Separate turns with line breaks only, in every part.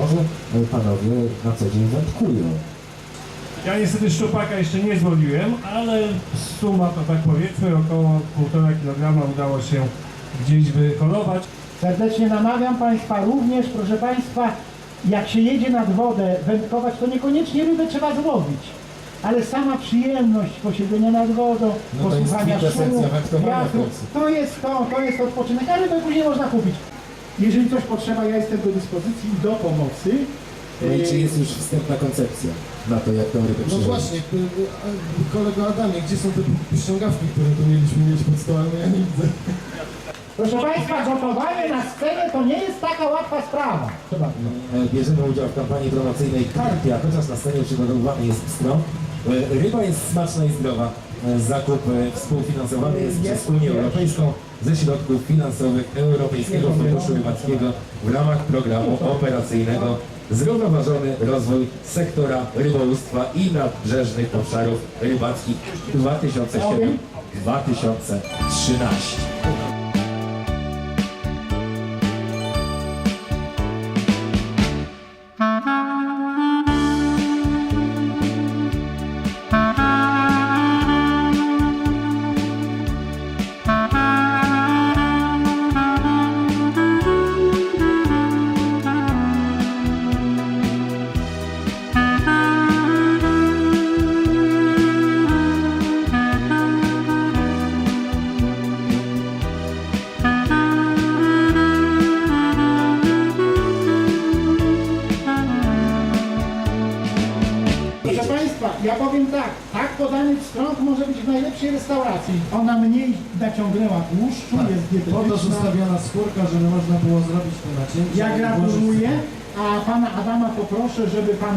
może panowie na co dzień wędkują.
Ja niestety szczupaka jeszcze nie złowiłem, ale suma to tak powiedzmy około 1,5 kg udało się gdzieś wyholować.
Serdecznie namawiam Państwa również, proszę Państwa, jak się jedzie nad wodę wędkować, to niekoniecznie rybę trzeba złowić. Ale sama przyjemność posiedzenia nad wodą,
No
posłuchania szumu, wiatru, to jest to, to jest odpoczynek, a rybę później można kupić. Jeżeli coś potrzeba, ja jestem do dyspozycji i do pomocy.
No i czy jest już wstępna koncepcja na to, jak tę rybę
No właśnie, y, y, a, kolego Adamie, gdzie są te ściągawki, które tu mieliśmy mieć pod stołem? Ja nie widzę.
Proszę Państwa, gotowanie na scenie to nie jest taka łatwa sprawa. Trzeba.
E, Bierzemy udział w kampanii promocyjnej Karpia, chociaż na scenie przygotowywany jest pstro. E, Ryba jest smaczna i zdrowa. E, Zakup e, współfinansowany jest przez Unię Europejską ze środków finansowych Europejskiego Funduszu Rybackiego w ramach programu operacyjnego Zrównoważony rozwój sektora rybołówstwa i nadbrzeżnych obszarów rybackich 2007-2013.
Proszę Państwa, ja powiem tak, tak podany strąg może być w najlepszej restauracji. Ona mniej naciągnęła tłuszczu, jest
Po to
dietetyczna.
zostawiona skórka, żeby można było zrobić to nacięcie.
Ja gratuluję, a Pana Adama poproszę, żeby Pan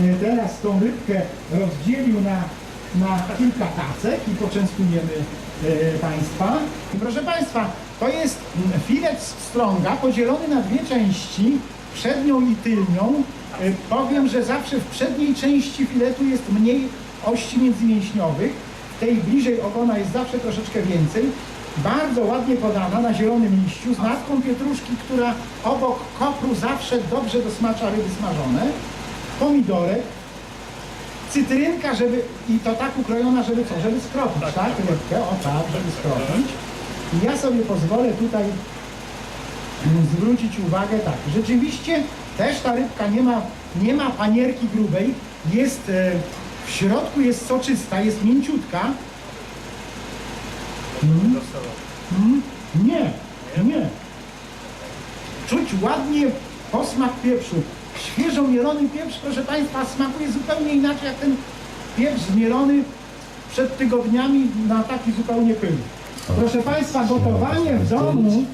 e, teraz tą rybkę rozdzielił na, na kilka tacek i poczęstujemy e, Państwa. I proszę Państwa, to jest mm, filet strąga podzielony na dwie części, przednią i tylnią. E, Powiem, że zawsze w przedniej części filetu jest mniej ości międzymięśniowych, w tej bliżej ogona jest zawsze troszeczkę więcej. Bardzo ładnie podana na zielonym liściu z natką pietruszki, która obok kopru zawsze dobrze dosmacza ryby smażone. Pomidorek, cytrynka, żeby i to tak ukrojona, żeby co, żeby skropić, tak, rybkę, o tak, żeby skropić. I ja sobie pozwolę tutaj mm, zwrócić uwagę tak, rzeczywiście też ta rybka nie ma, nie ma panierki grubej, jest e, w środku jest soczysta, jest mięciutka. Mm. Mm. Nie, nie. Czuć ładnie posmak pieprzu. Świeżo mielony pieprz, proszę Państwa, smakuje zupełnie inaczej jak ten pieprz zmielony przed tygodniami na taki zupełnie pył. Proszę Państwa, gotowanie w domu,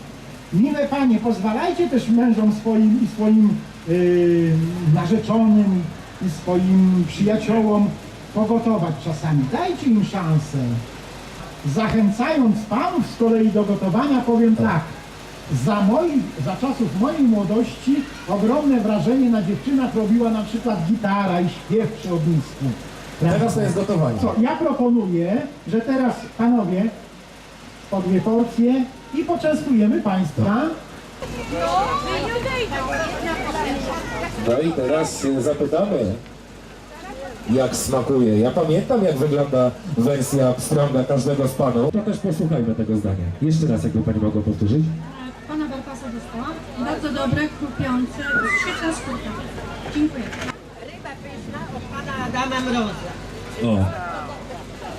miłe Panie, pozwalajcie też mężom swoim i swoim yy, narzeczonym i swoim przyjaciołom pogotować czasami. Dajcie im szansę. Zachęcając Panów z kolei do gotowania, powiem tak. Za, moich, za czasów mojej młodości ogromne wrażenie na dziewczynach robiła na przykład gitara i śpiew przy ognisku.
Teraz to jest gotowanie.
Co, ja proponuję, że teraz panowie po dwie porcje i poczęstujemy Państwa.
No i teraz zapytamy, jak smakuje. Ja pamiętam, jak wygląda wersja pstrąga każdego z panów. To też posłuchajmy tego zdania. Jeszcze raz, jakby pani mogła powtórzyć.
Pana Barkasa dostałam. Bardzo dobre, chrupiące, świetna skórka. Dziękuję.
Ryba pyszna od pana Adama Mroza.
O.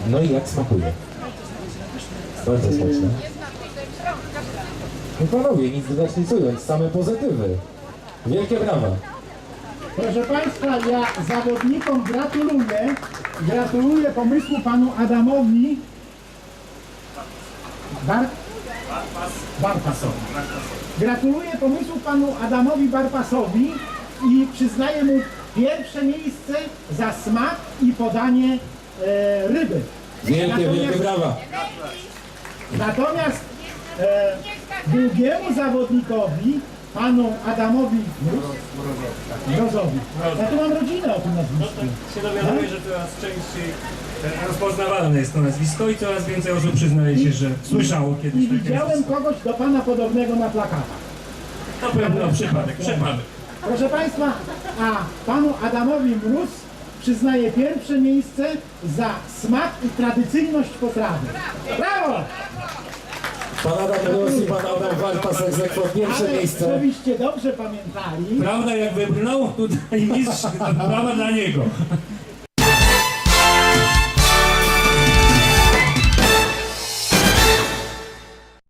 No i jak smakuje? Bardzo smaczne. No panowie, nic dodać nie cując, same pozytywy. Wielkie brawa.
Proszę Państwa, ja zawodnikom gratuluję. Gratuluję pomysłu panu Adamowi Bar... Barpasowi. Gratuluję pomysłu panu Adamowi Barpasowi i przyznaję mu pierwsze miejsce za smak i podanie e, ryby.
Wielkie,
Natomiast-
wielkie brawa.
Natomiast e, drugiemu zawodnikowi, panu Adamowi Mrozowi, ja tu mam rodzinę o tym
No
nazwisku.
tak się dowiaduję, że coraz częściej e, rozpoznawalne jest to nazwisko i coraz więcej osób przyznaje się, że słyszało
I
kiedyś takie
widziałem
nazwisko.
kogoś do pana podobnego na plakatach.
To pewno przypadek, przypadek.
Proszę Państwa, a panu Adamowi Mróz przyznaje pierwsze miejsce za smak i tradycyjność potrawy. Brawo!
Pan Adam i pan Adam Walpas egzekwo pierwsze
Ale
miejsce.
żebyście dobrze pamiętali,
Prawda jak wybrnął, tutaj mistrz, to brawa dla niego.